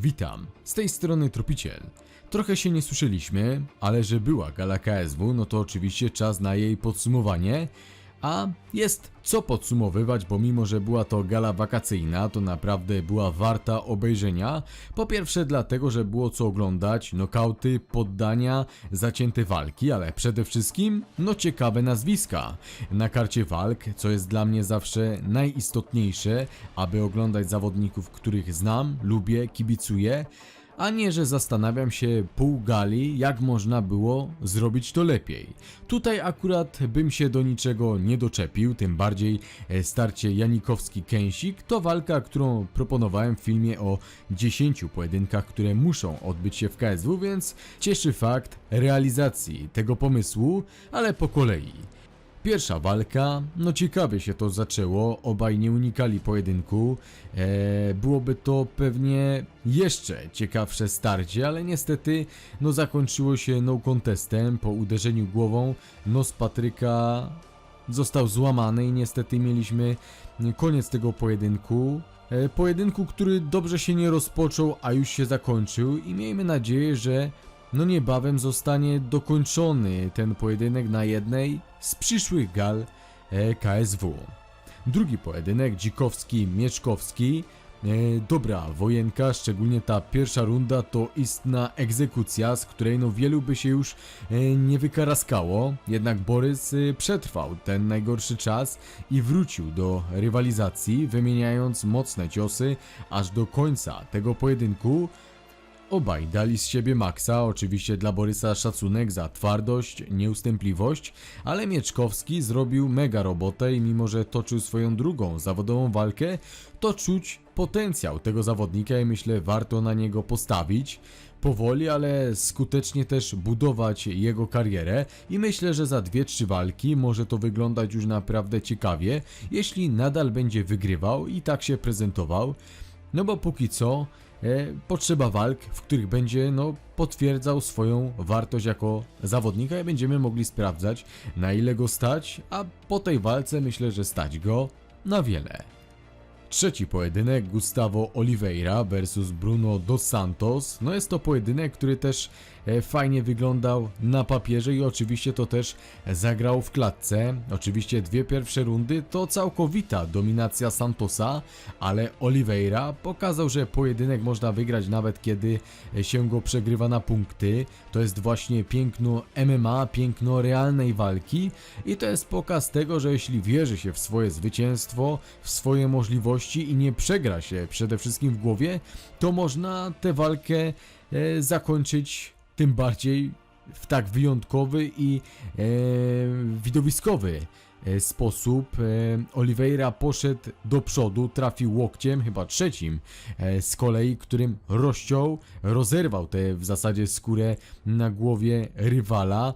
Witam, z tej strony Tropiciel. Trochę się nie słyszeliśmy, ale że była gala KSW, no to oczywiście czas na jej podsumowanie. A jest co podsumowywać, bo mimo, że była to gala wakacyjna, to naprawdę była warta obejrzenia. Po pierwsze dlatego, że było co oglądać, nokauty, poddania, zacięte walki, ale przede wszystkim, no ciekawe nazwiska. Na karcie walk, co jest dla mnie zawsze najistotniejsze, aby oglądać zawodników, których znam, lubię, kibicuję, a nie, że zastanawiam się pół gali, jak można było zrobić to lepiej. Tutaj akurat bym się do niczego nie doczepił, tym bardziej e, starcie Janikowski-Kęsik to walka, którą proponowałem w filmie o 10 pojedynkach, które muszą odbyć się w KSW, więc cieszy fakt realizacji tego pomysłu, ale po kolei. Pierwsza walka, no ciekawie się to zaczęło, obaj nie unikali pojedynku. E, byłoby to pewnie jeszcze ciekawsze starcie, ale niestety no zakończyło się no contestem po uderzeniu głową. Nos Patryka został złamany i niestety mieliśmy koniec tego pojedynku. E, Pojedynku, który dobrze się nie rozpoczął, a już się zakończył i miejmy nadzieję, że no niebawem zostanie dokończony ten pojedynek na jednej z przyszłych gal e, KSW. Drugi pojedynek Dzikowski-Mieczkowski. E, dobra wojenka, szczególnie ta pierwsza runda to istna egzekucja, z której no wielu by się już e, nie wykaraskało. Jednak Borys przetrwał ten najgorszy czas i wrócił do rywalizacji, wymieniając mocne ciosy aż do końca tego pojedynku. Obaj dali z siebie maksa, oczywiście dla Borysa szacunek za twardość, nieustępliwość, ale Mieczkowski zrobił mega robotę i mimo, że toczył swoją drugą zawodową walkę, to czuć potencjał tego zawodnika i myślę warto na niego postawić. Powoli, ale skutecznie też budować jego karierę i myślę, że za 2-3 walki może to wyglądać już naprawdę ciekawie, jeśli nadal będzie wygrywał i tak się prezentował. No bo póki co potrzeba walk, w których będzie no, potwierdzał swoją wartość jako zawodnika i będziemy mogli sprawdzać na ile go stać, a po tej walce myślę, że stać go na wiele. Trzeci pojedynek Gustavo Oliveira versus Bruno dos Santos. No jest to pojedynek, który też e, fajnie wyglądał na papierze i oczywiście to też zagrał w klatce. Oczywiście dwie pierwsze rundy to całkowita dominacja Santosa, ale Oliveira pokazał, że pojedynek można wygrać nawet kiedy e, się go przegrywa na punkty. To jest właśnie piękno MMA, piękno realnej walki i to jest pokaz tego, że jeśli wierzy się w swoje zwycięstwo, w swoje możliwości i nie przegra się przede wszystkim w głowie, to można tę walkę e, zakończyć tym bardziej w tak wyjątkowy i e, widowiskowy e, sposób. E, Oliveira poszedł do przodu, trafił łokciem, chyba trzecim e, z kolei, którym rozciął, rozerwał tę w zasadzie skórę na głowie rywala.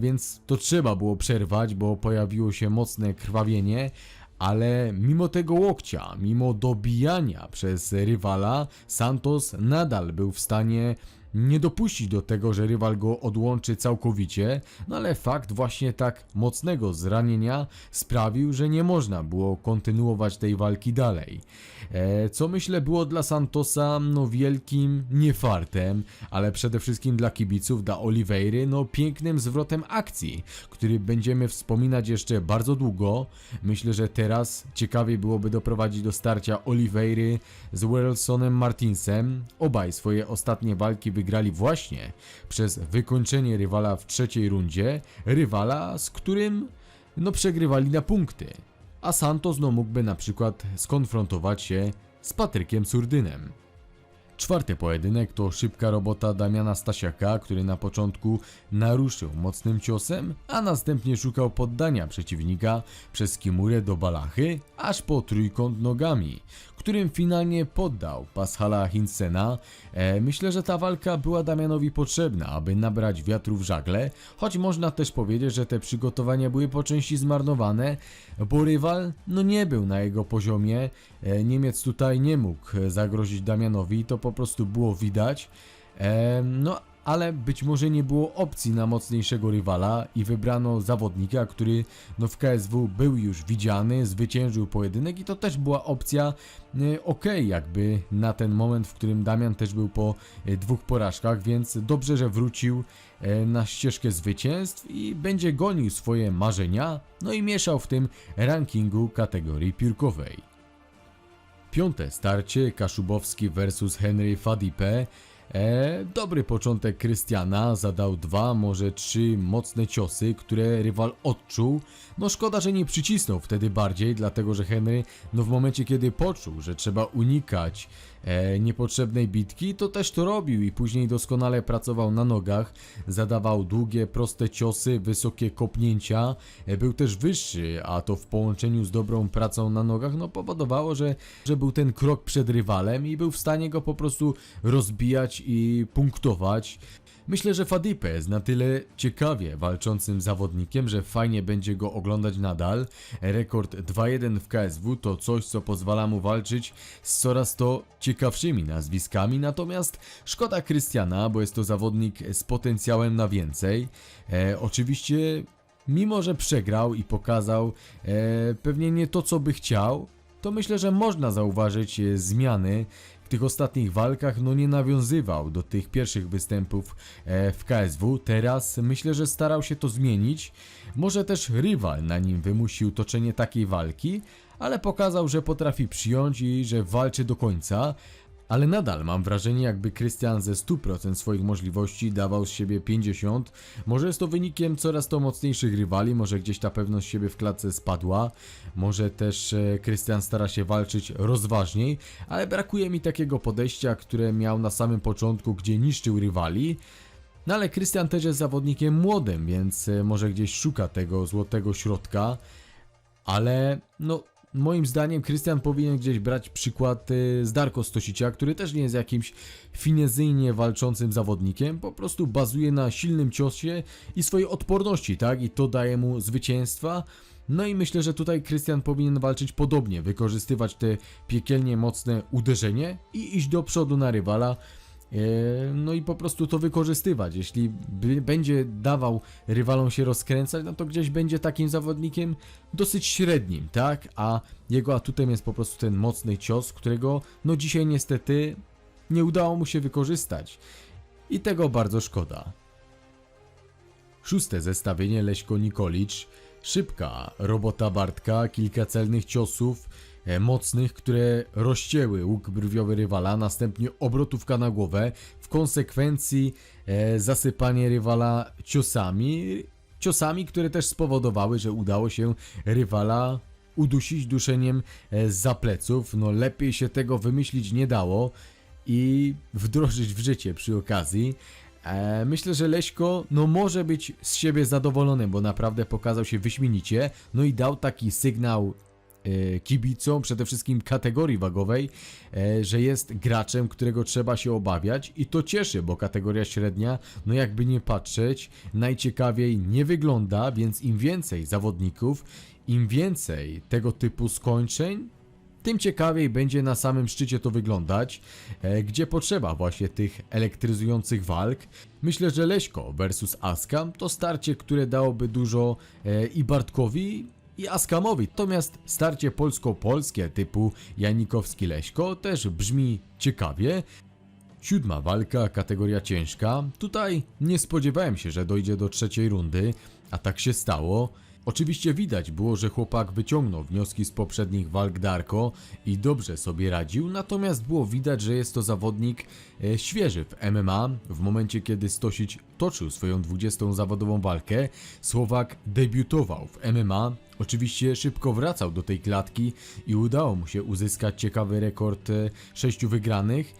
Więc to trzeba było przerwać, bo pojawiło się mocne krwawienie, ale mimo tego łokcia, mimo dobijania przez rywala, Santos nadal był w stanie nie dopuścić do tego, że rywal go odłączy całkowicie, no ale fakt właśnie tak mocnego zranienia sprawił, że nie można było kontynuować tej walki dalej. E, co myślę było dla Santosa no wielkim niefartem, ale przede wszystkim dla kibiców, dla Oliveiry, no pięknym zwrotem akcji, który będziemy wspominać jeszcze bardzo długo. Myślę, że teraz ciekawie byłoby doprowadzić do starcia Oliveiry z Wilsonem Martinsem. Obaj swoje ostatnie walki wygrali właśnie przez wykończenie rywala w trzeciej rundzie, rywala, z którym no przegrywali na punkty. A Santos no mógłby na przykład skonfrontować się z Patrykiem Surdynem. Czwarty pojedynek to szybka robota Damiana Stasiaka, który na początku naruszył mocnym ciosem, a następnie szukał poddania przeciwnika przez Kimurę do balachy, aż po trójkąt nogami, którym finalnie poddał Pashala Hinsena. E, myślę, że ta walka była Damianowi potrzebna, aby nabrać wiatru w żagle, choć można też powiedzieć, że te przygotowania były po części zmarnowane, bo rywal no nie był na jego poziomie. E, Niemiec tutaj nie mógł zagrozić Damianowi, to po prostu było widać. E, no, ale być może nie było opcji na mocniejszego rywala i wybrano zawodnika, który no w KSW był już widziany, zwyciężył pojedynek i to też była opcja e, ok, jakby na ten moment, w którym Damian też był po e, dwóch porażkach, więc dobrze, że wrócił e, na ścieżkę zwycięstw i będzie gonił swoje marzenia, no i mieszał w tym rankingu kategorii piórkowej. Piąte starcie Kaszubowski vs Henry Fadipe. E, dobry początek Krystiana, zadał dwa, może trzy mocne ciosy, które rywal odczuł. No szkoda, że nie przycisnął wtedy bardziej, dlatego że Henry, no w momencie kiedy poczuł, że trzeba unikać e, niepotrzebnej bitki, to też to robił i później doskonale pracował na nogach, zadawał długie, proste ciosy, wysokie kopnięcia, e, był też wyższy, a to w połączeniu z dobrą pracą na nogach, no powodowało, że, że był ten krok przed rywalem i był w stanie go po prostu rozbijać i punktować. Myślę, że Fadipe jest na tyle ciekawie walczącym zawodnikiem, że fajnie będzie go oglądać nadal. Rekord 2-1 w KSW to coś, co pozwala mu walczyć z coraz to ciekawszymi nazwiskami, natomiast szkoda Krystiana, bo jest to zawodnik z potencjałem na więcej. E, oczywiście, mimo że przegrał i pokazał e, pewnie nie to, co by chciał, to myślę, że można zauważyć e, zmiany w tych ostatnich walkach no nie nawiązywał do tych pierwszych występów e, w KSW. Teraz myślę, że starał się to zmienić. Może też rywal na nim wymusił toczenie takiej walki, ale pokazał, że potrafi przyjąć i że walczy do końca. Ale nadal mam wrażenie, jakby Krystian ze 100% swoich możliwości dawał z siebie 50. Może jest to wynikiem coraz to mocniejszych rywali, może gdzieś ta pewność siebie w klatce spadła, może też e, Krystian stara się walczyć rozważniej, ale brakuje mi takiego podejścia, które miał na samym początku, gdzie niszczył rywali. No ale Krystian też jest zawodnikiem młodym, więc e, może gdzieś szuka tego złotego środka, ale no moim zdaniem Krystian powinien gdzieś brać przykład y, z Darko Stosicia, który też nie jest jakimś finezyjnie walczącym zawodnikiem, po prostu bazuje na silnym ciosie i swojej odporności, tak? I to daje mu zwycięstwa. No i myślę, że tutaj Krystian powinien walczyć podobnie, wykorzystywać te piekielnie mocne uderzenie i iść do przodu na rywala. E, No i po prostu to wykorzystywać. Jeśli będzie dawał rywalom się rozkręcać, no to gdzieś będzie takim zawodnikiem dosyć średnim, tak? A jego atutem jest po prostu ten mocny cios, którego no dzisiaj niestety nie udało mu się wykorzystać. I tego bardzo szkoda. Szóste zestawienie Leśko Nikolicz. Szybka robota Bartka, kilka celnych ciosów mocnych, które rozcięły łuk brwiowy rywala, następnie obrotówka na głowę, w konsekwencji e, zasypanie rywala ciosami, ciosami, które też spowodowały, że udało się rywala udusić duszeniem e, za pleców. No lepiej się tego wymyślić nie dało i wdrożyć w życie przy okazji. E, myślę, że Leśko no może być z siebie zadowolony, bo naprawdę pokazał się wyśmienicie, no i dał taki sygnał e, kibicom, przede wszystkim kategorii wagowej, e, że jest graczem, którego trzeba się obawiać i to cieszy, bo kategoria średnia, no jakby nie patrzeć, najciekawiej nie wygląda, więc im więcej zawodników, im więcej tego typu skończeń, tym ciekawiej będzie na samym szczycie to wyglądać, e, gdzie potrzeba właśnie tych elektryzujących walk. Myślę, że Leśko versus Askam to starcie, które dałoby dużo e, i Bartkowi i Askamowi. Natomiast starcie polsko-polskie typu Janikowski-Leśko też brzmi ciekawie. Siódma walka, kategoria ciężka. Tutaj nie spodziewałem się, że dojdzie do trzeciej rundy, a tak się stało. Oczywiście widać było, że chłopak wyciągnął wnioski z poprzednich walk Darko i dobrze sobie radził, natomiast było widać, że jest to zawodnik e, świeży w MMA. W momencie, kiedy Stosić toczył swoją 20. zawodową walkę, Słowak debiutował w MMA. Oczywiście szybko wracał do tej klatki i udało mu się uzyskać ciekawy rekord 6 wygranych.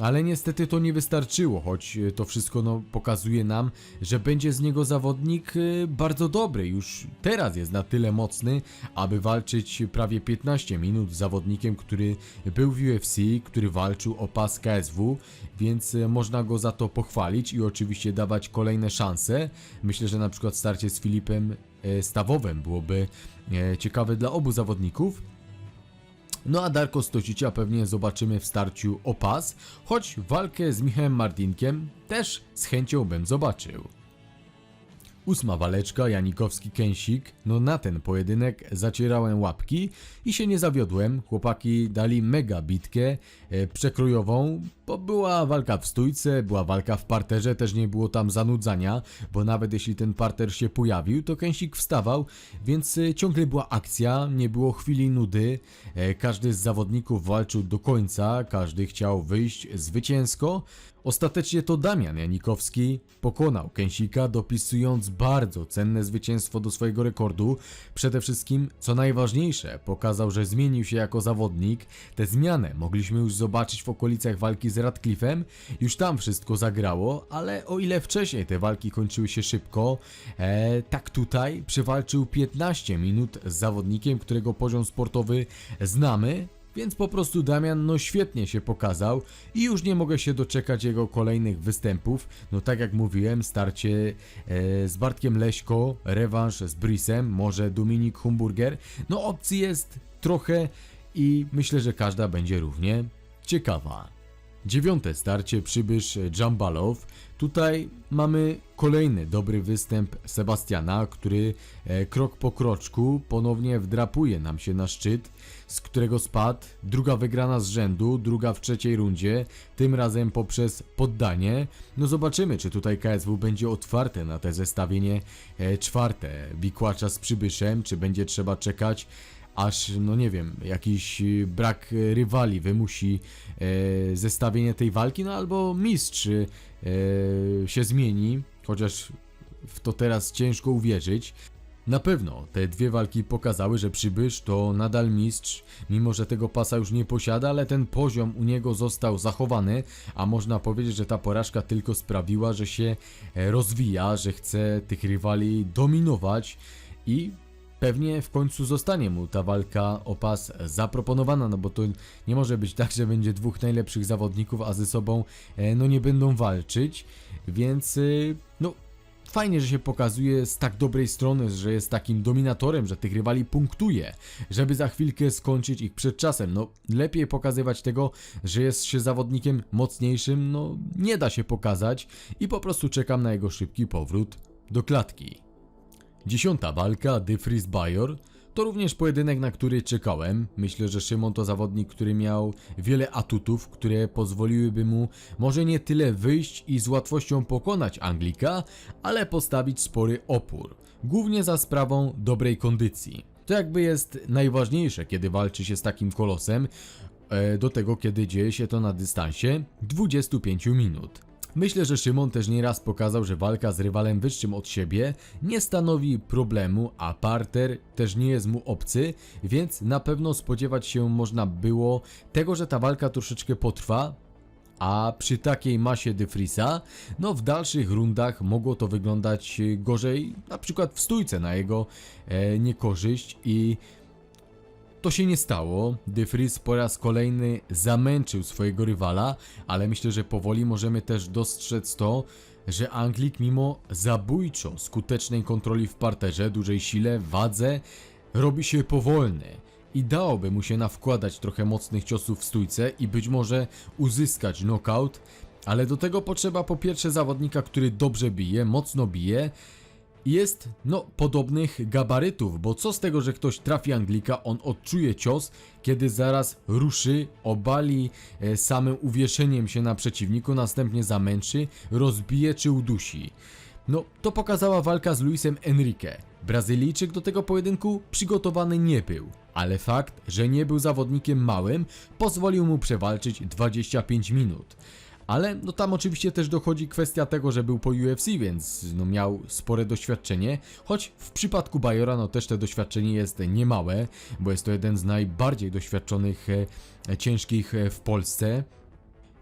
Ale niestety to nie wystarczyło, choć e, to wszystko no, pokazuje nam, że będzie z niego zawodnik e, bardzo dobry. Już teraz jest na tyle mocny, aby walczyć prawie 15 minut z zawodnikiem, który był w UFC, który walczył o pas KSW, więc e, można go za to pochwalić i oczywiście dawać kolejne szanse. Myślę, że na przykład starcie z Filipem Stawowem byłoby ciekawe dla obu zawodników. No a Darko Stocicia pewnie zobaczymy w starciu o pas, choć walkę z Michałem Martinkiem też z chęcią bym zobaczył. Ósma waleczka, Janikowski-Kęsik. No na ten pojedynek zacierałem łapki i się nie zawiodłem. Chłopaki dali mega bitkę e, przekrojową, bo była walka w stójce, była walka w parterze, też nie było tam zanudzania, bo nawet jeśli ten parter się pojawił, to Kęsik wstawał, więc e, ciągle była akcja, nie było chwili nudy. E, każdy z zawodników walczył do końca, każdy chciał wyjść zwycięsko. Ostatecznie to Damian Janikowski pokonał Kęsika, dopisując bardzo cenne zwycięstwo do swojego rekordu. Przede wszystkim, co najważniejsze, pokazał, że zmienił się jako zawodnik. Tę zmianę mogliśmy już zobaczyć w okolicach walki z Radcliffe'em. Już tam wszystko zagrało, ale o ile wcześniej te walki kończyły się szybko, e, tak tutaj przewalczył 15 minut z zawodnikiem, którego poziom sportowy znamy. Więc po prostu Damian no świetnie się pokazał i już nie mogę się doczekać jego kolejnych występów. No tak jak mówiłem, starcie e, z Bartkiem Leśko, rewanż z Brisem, może Dominik Humburger. No opcji jest trochę i myślę, że każda będzie równie ciekawa. Dziewiąte starcie przybysz Dżambalow. Tutaj mamy kolejny dobry występ Sebastiana, który e, krok po kroczku ponownie wdrapuje nam się na szczyt, z którego spadł. Druga wygrana z rzędu, druga w trzeciej rundzie, tym razem poprzez poddanie. No zobaczymy, czy tutaj KSW będzie otwarte na te zestawienie e, czwarte Bikłacza z przybyszem, czy będzie trzeba czekać aż, no nie wiem, jakiś y, brak y, rywali wymusi e, zestawienie tej walki, no albo mistrz e, się zmieni, chociaż w to teraz ciężko uwierzyć. Na pewno te dwie walki pokazały, że przybysz to nadal mistrz, mimo że tego pasa już nie posiada, ale ten poziom u niego został zachowany, a można powiedzieć, że ta porażka tylko sprawiła, że się e, rozwija, że chce tych rywali dominować i pewnie w końcu zostanie mu ta walka o pas zaproponowana, no bo to nie może być tak, że będzie dwóch najlepszych zawodników, a ze sobą e, no nie będą walczyć, więc y, no fajnie, że się pokazuje z tak dobrej strony, że jest takim dominatorem, że tych rywali punktuje, żeby za chwilkę skończyć ich przed czasem. No, lepiej pokazywać tego, że jest się zawodnikiem mocniejszym, no nie da się pokazać i po prostu czekam na jego szybki powrót do klatki. Dziesiąta walka, Dyfris Bajor. To również pojedynek, na który czekałem. Myślę, że Szymon to zawodnik, który miał wiele atutów, które pozwoliłyby mu może nie tyle wyjść i z łatwością pokonać Anglika, ale postawić spory opór. Głównie za sprawą dobrej kondycji. To jakby jest najważniejsze, kiedy walczy się z takim kolosem, e, do tego kiedy dzieje się to na dystansie 25 minut. Myślę, że Szymon też nieraz pokazał, że walka z rywalem wyższym od siebie nie stanowi problemu, a parter też nie jest mu obcy, więc na pewno spodziewać się można było tego, że ta walka troszeczkę potrwa, a przy takiej masie Dyfrisa, no w dalszych rundach mogło to wyglądać gorzej, na przykład w stójce na jego e, niekorzyść i to się nie stało. De Vries po raz kolejny zamęczył swojego rywala, ale myślę, że powoli możemy też dostrzec to, że Anglik mimo zabójczo skutecznej kontroli w parterze, dużej sile, wadze, robi się powolny i dałoby mu się nawkładać trochę mocnych ciosów w stójce i być może uzyskać knockout, ale do tego potrzeba po pierwsze zawodnika, który dobrze bije, mocno bije, jest, no, podobnych gabarytów, bo co z tego, że ktoś trafi Anglika, on odczuje cios, kiedy zaraz ruszy, obali e, samym uwieszeniem się na przeciwniku, następnie zamęczy, rozbije czy udusi. No, to pokazała walka z Luisem Enrique. Brazylijczyk do tego pojedynku przygotowany nie był, ale fakt, że nie był zawodnikiem małym, pozwolił mu przewalczyć 25 minut. Ale no tam oczywiście też dochodzi kwestia tego, że był po UFC, więc no miał spore doświadczenie, choć w przypadku Bajora no też to doświadczenie jest niemałe, bo jest to jeden z najbardziej doświadczonych e, ciężkich e, w Polsce.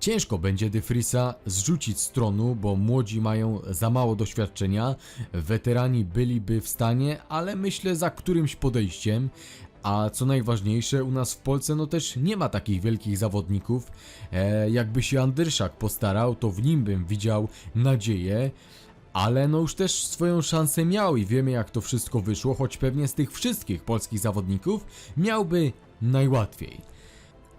Ciężko będzie De Frisa zrzucić z tronu, bo młodzi mają za mało doświadczenia, weterani byliby w stanie, ale myślę za którymś podejściem, a co najważniejsze, u nas w Polsce no też nie ma takich wielkich zawodników. E, jakby się Andryszak postarał, to w nim bym widział nadzieję. Ale no już też swoją szansę miał i wiemy jak to wszystko wyszło, choć pewnie z tych wszystkich polskich zawodników miałby najłatwiej.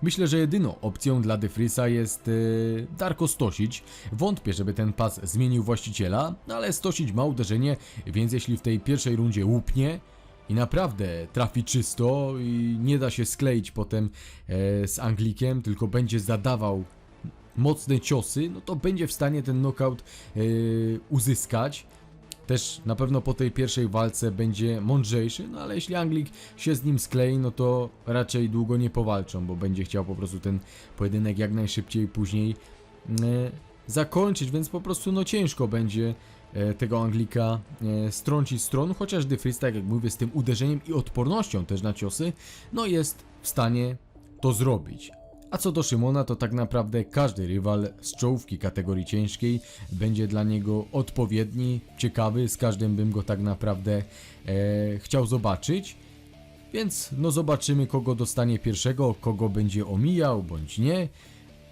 Myślę, że jedyną opcją dla Defrisa jest yy, Darko Stosić. Wątpię, żeby ten pas zmienił właściciela, ale Stosić ma uderzenie, więc jeśli w tej pierwszej rundzie łupnie i naprawdę trafi czysto i nie da się skleić potem e, z Anglikiem, tylko będzie zadawał mocne ciosy, no to będzie w stanie ten knockout e, uzyskać. Też na pewno po tej pierwszej walce będzie mądrzejszy, no ale jeśli Anglik się z nim sklei, no to raczej długo nie powalczą, bo będzie chciał po prostu ten pojedynek jak najszybciej później e, zakończyć, więc po prostu no ciężko będzie tego Anglika e, strącić z tronu, chociaż De tak jak mówię, z tym uderzeniem i odpornością też na ciosy, no jest w stanie to zrobić. A co do Szymona, to tak naprawdę każdy rywal z czołówki kategorii ciężkiej będzie dla niego odpowiedni, ciekawy, z każdym bym go tak naprawdę e, chciał zobaczyć. Więc no zobaczymy kogo dostanie pierwszego, kogo będzie omijał bądź nie.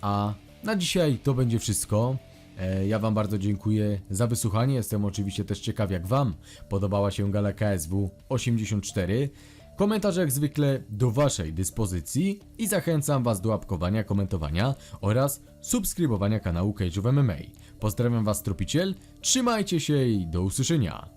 A na dzisiaj to będzie wszystko. E, Ja Wam bardzo dziękuję za wysłuchanie. Jestem oczywiście też ciekaw, jak Wam podobała się gala KSW 84. Komentarze jak zwykle do Waszej dyspozycji i zachęcam Was do łapkowania, komentowania oraz subskrybowania kanału Cage of MMA. Pozdrawiam Was, Tropiciel, trzymajcie się i do usłyszenia.